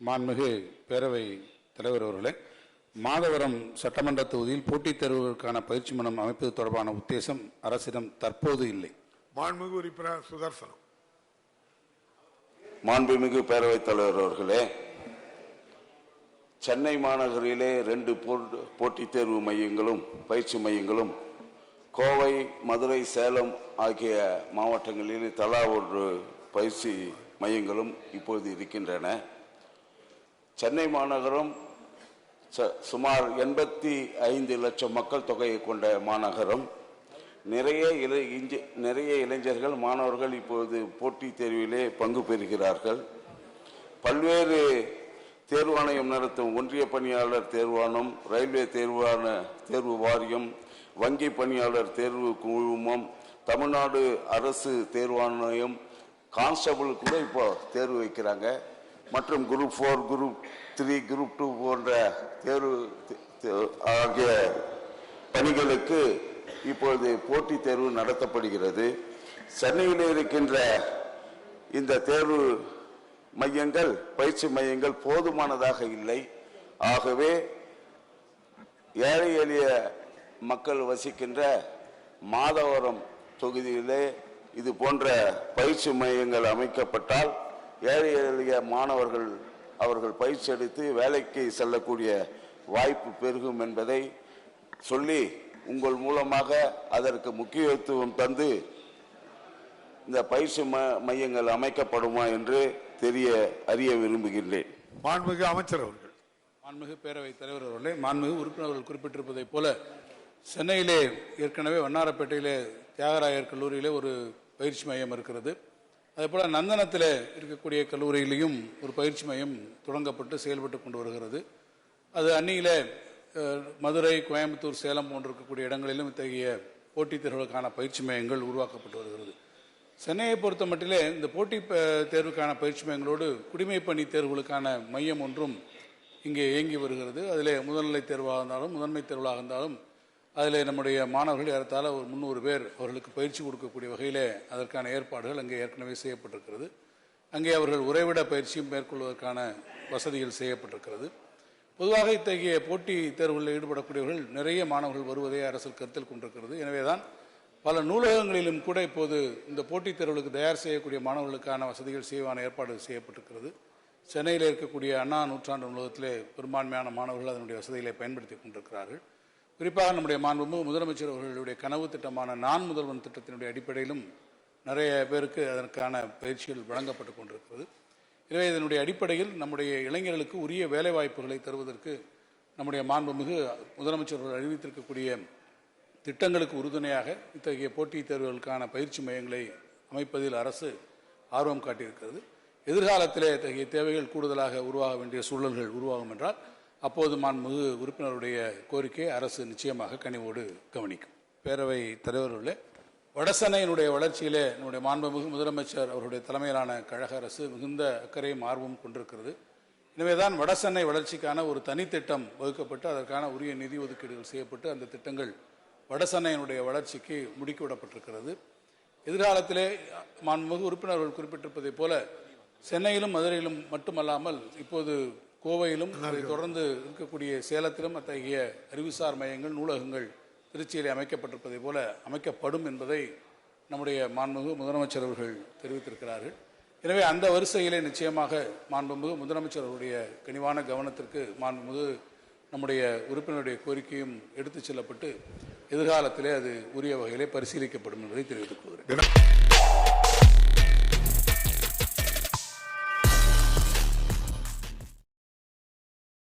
மாண்புமிகு பேரவை தலைவர் அவர்களே மாதவரம் சட்டமன்ற தொகுதியில் போட்டித் தேர்வுகளுக்கான பயிற்சி மனம் அமைப்பது தொடர்பான உத்தேசம் அரசிடம் தற்போது இல்லை. மாண்புமிகு உறுப்பினர் சுதர்சனம். மாண்புமிகு பேரவைத் தலைவர் அவர்களே சென்னை மாநகரிலே ரெண்டு போட்டித் தேர்வு மையங்களும் பயிற்சி மையங்களும் கோவை மதுரை சேலம் ஆகிய மாவட்டங்களில் தலா ஒரு பயிற்சி மையங்களும் இப்பொழுது இருக்கின்றன. சென்னை மாநகரம் ச- சுமார் எண்பத்தி ஐந்து லட்சம் மக்கள் தொகையை கொண்ட மாநகரம். நிறைய இளை இஞ்சி நிறைய இளைஞர்கள் மாணவர்கள் இப்போது போட்டித் தேர்விலே பங்கு பெறுகிறார்கள். பல்வேறு தேர்வாணையம் நடத்தும் ஒன்றிய பணியாளர் தேர்வாணம் ரயில்வே தேர்வான தேர்வு வாரியம் வங்கி பணியாளர் தேர்வு குழுமம் தமிழ்நாடு அரசு தேர்வாணையம் கான்ஸ்டபிள் கூட இப்போ தேர்வு வைக்கிறாங்க. மற்றும் group four group three group two போன்ற தேர்வு தே- ஆகிய பணிகளுக்கு இப்பொழுது போட்டித் தேர்வு நடத்தப்படுகிறது. சென்னையில் இருக்கின்ற இந்த தேர்வு மையங்கள் பயிற்சி மையங்கள் போதுமானதாக இல்லை. ஆகவே ஏழை எளிய மக்கள் வசிக்கின்ற மாதவரம் தொகுதியிலே இது போன்ற பயிற்சி மையங்கள் அமைக்கப்பட்டால் ஏழை எளிய மாணவர்கள் அவர்கள் பயிற்சி எடுத்து வேலைக்கு செல்லக்கூடிய வாய்ப்பு பெருகும் என்பதை சொல்லி உங்கள் மூலமாக அதற்கு முக்கியத்துவம் தந்து இந்த பயிற்சி ம- மையங்கள் அமைக்கப்படுமா என்று தெரிய அறிய விரும்புகின்றேன். மாண்புமிகு அமைச்சர் அவர்கள். மாண்புமிகு பேரவை தலைவர் அவர்களே மாண்புமிகு உறுப்பினர்கள் குறிப்பிட்டிருப்பதைப் போல சென்னையிலே ஏற்கனவே வண்ணாரப்பேட்டையிலே தியாகராயர் கல்லூரியிலே ஒரு பயிற்சி மையம் இருக்கிறது. அதேபோல் நந்தனத்தில் இருக்கக்கூடிய கல்லூரியிலையும் ஒரு பயிற்சி மையம் தொடங்கப்பட்டு செயல்பட்டு கொண்டு வருகிறது. அது அந்நியிலே மதுரை கோயம்புத்தூர் சேலம் போன்ற இருக்கக்கூடிய இடங்களிலும் இத்தகைய போட்டித் தேர்வுகளுக்கான பயிற்சி மையங்கள் உருவாக்கப்பட்டு வருகிறது. சென்னையை பொறுத்த மட்டிலே இந்த போட்டி தேர்வுக்கான பயிற்சி மையங்களோடு குடிமை பணி தேர்வுகளுக்கான மையம் ஒன்றும் இங்கே இயங்கி வருகிறது. அதிலே முதல்நிலை தேர்வாக இருந்தாலும் முதன்மை தேர்வாக இருந்தாலும் அதில் நம்முடைய மாணவர்கள் ஏறத்தாழ ஒரு முந்நூறு பேர் அவர்களுக்கு பயிற்சி கொடுக்கக்கூடிய வகையிலே அதற்கான ஏற்பாடுகள் அங்கே ஏற்கனவே செய்யப்பட்டிருக்கிறது. அங்கே அவர்கள் உறைவிட பயிற்சியும் மேற்கொள்வதற்கான வசதிகள் செய்யப்பட்டிருக்கிறது. பொதுவாக இத்தகைய போட்டி தேர்வுகளில் ஈடுபடக்கூடியவர்கள் நிறைய மாணவர்கள் வருவதை அரசு கருத்தில் கொண்டிருக்கிறது. எனவேதான் பல நூலகங்களிலும் கூட இப்போது இந்த போட்டித் தேர்வுகளுக்கு தயார் செய்யக்கூடிய மாணவர்களுக்கான வசதிகள் செய்வான ஏற்பாடு செய்யப்பட்டிருக்கிறது. சென்னையில் இருக்கக்கூடிய அண்ணா நூற்றாண்டு நூலகத்திலே பெரும்பான்மையான மாணவர்கள் அதனுடைய வசதிகளை பயன்படுத்தி கொண்டிருக்கிறார்கள். குறிப்பாக நம்முடைய மாண்பு முதலமைச்சர் அவர்களுடைய கனவு திட்டமான நான் முதல்வன் திட்டத்தினுடைய அடிப்படையிலும் நிறைய பேருக்கு அதற்கான பயிற்சிகள் வழங்கப்பட்டு கொண்டிருக்கிறது. எனவே இதனுடைய அடிப்படையில் நம்முடைய இளைஞர்களுக்கு உரிய வேலைவாய்ப்புகளை தருவதற்கு நம்முடைய மாண்புமிகு முதலமைச்சர் அவர்கள் அறிவித்திருக்கக்கூடிய திட்டங்களுக்கு உறுதுணையாக இத்தகைய போட்டித் தேர்வுகளுக்கான பயிற்சி மையங்களை அமைப்பதில் அரசு ஆர்வம் காட்டியிருக்கிறது. எதிர்காலத்திலே இத்தகைய தேவைகள் கூடுதலாக உருவாக வேண்டிய சூழல்கள் உருவாகும் என்றால் அப்போது மாண்புமிகு உறுப்பினருடைய கோரிக்கையை அரசு நிச்சயமாக கனிவோடு கவனிக்கும். பேரவை தலைவர்களே வடசென்னையினுடைய வளர்ச்சியிலே நம்முடைய மாண்புமிகு முதலமைச்சர் அவருடைய தலைமையிலான கழக அரசு மிகுந்த அக்கறையும் ஆர்வமும் கொண்டிருக்கிறது. எனவேதான் வடசென்னை வளர்ச்சிக்கான ஒரு தனித்திட்டம் வகுக்கப்பட்டு அதற்கான உரிய நிதி ஒதுக்கீடுகள் செய்யப்பட்டு அந்த திட்டங்கள் வடசென்னையினுடைய வளர்ச்சிக்கு முடுக்கிவிடப்பட்டிருக்கிறது எதிர்காலத்திலே மாண்புமிகு உறுப்பினர்கள் குறிப்பிட்டிருப்பதைப் போல சென்னையிலும் மதுரையிலும் மட்டுமல்லாமல் இப்போது கோவையிலும் தொடர்ந்து இருக்கக்கூடிய சேலத்திலும் அத்தகைய அறிவுசார் மையங்கள் நூலகங்கள் திருச்சியிலே அமைக்கப்பட்டிருப்பதைப் போல அமைக்கப்படும் என்பதை நம்முடைய மாண்புமிகு முதலமைச்சர் அவர்கள் தெரிவித்திருக்கிறார்கள். எனவே அந்த வரிசையிலே நிச்சயமாக மாண்புமிகு முதலமைச்சர் அவருடைய கனிவான கவனத்திற்கு மாண்புமிகு நம்முடைய உறுப்பினருடைய கோரிக்கையும் எடுத்துச் செல்லப்பட்டு எதிர்காலத்திலே அது உரிய வகையிலே பரிசீலிக்கப்படும் என்பதை தெரிவித்துக் கொள்கிறேன்.